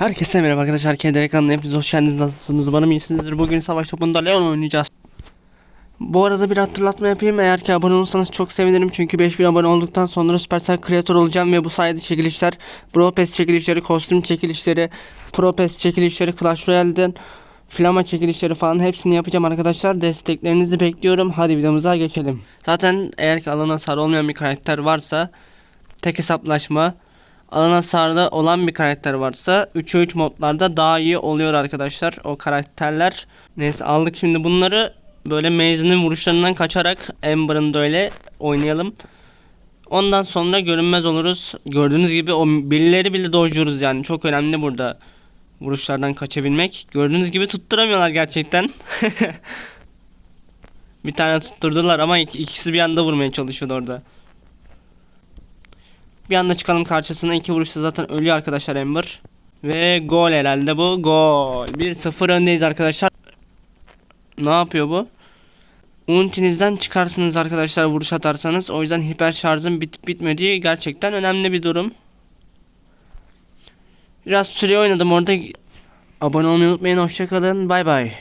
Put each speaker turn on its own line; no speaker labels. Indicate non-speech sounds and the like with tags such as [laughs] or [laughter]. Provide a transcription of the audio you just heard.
Herkese merhaba arkadaşlar. Kedere kanalına hepiniz hoş geldiniz. Nasılsınız? Umarım iyisinizdir. Bugün savaş topunda Leon oynayacağız. Bu arada bir hatırlatma yapayım. Eğer ki abone olursanız çok sevinirim. Çünkü 5000 abone olduktan sonra Supercell Creator olacağım ve bu sayede çekilişler, Pro Pass çekilişleri, kostüm çekilişleri, Pro Pass çekilişleri, Clash Royale'den Flama çekilişleri falan hepsini yapacağım arkadaşlar. Desteklerinizi bekliyorum. Hadi videomuza geçelim. Zaten eğer ki alana sarı olmayan bir karakter varsa tek hesaplaşma alan hasarda olan bir karakter varsa 3'e 3 modlarda daha iyi oluyor arkadaşlar o karakterler. Neyse aldık şimdi bunları böyle Maze'nin vuruşlarından kaçarak Amber'ın da öyle oynayalım. Ondan sonra görünmez oluruz. Gördüğünüz gibi o birileri bile dojluyoruz yani. Çok önemli burada vuruşlardan kaçabilmek. Gördüğünüz gibi tutturamıyorlar gerçekten. [laughs] bir tane tutturdular ama ik- ikisi bir anda vurmaya çalışıyordu orada. Bir anda çıkalım karşısına. iki vuruşta zaten ölüyor arkadaşlar Ember. Ve gol herhalde bu. Gol. 1-0 öndeyiz arkadaşlar. Ne yapıyor bu? Ultinizden çıkarsınız arkadaşlar vuruş atarsanız. O yüzden hiper şarjın bitip bitmediği gerçekten önemli bir durum. Biraz süre oynadım orada. Abone olmayı unutmayın. Hoşçakalın. Bay bay.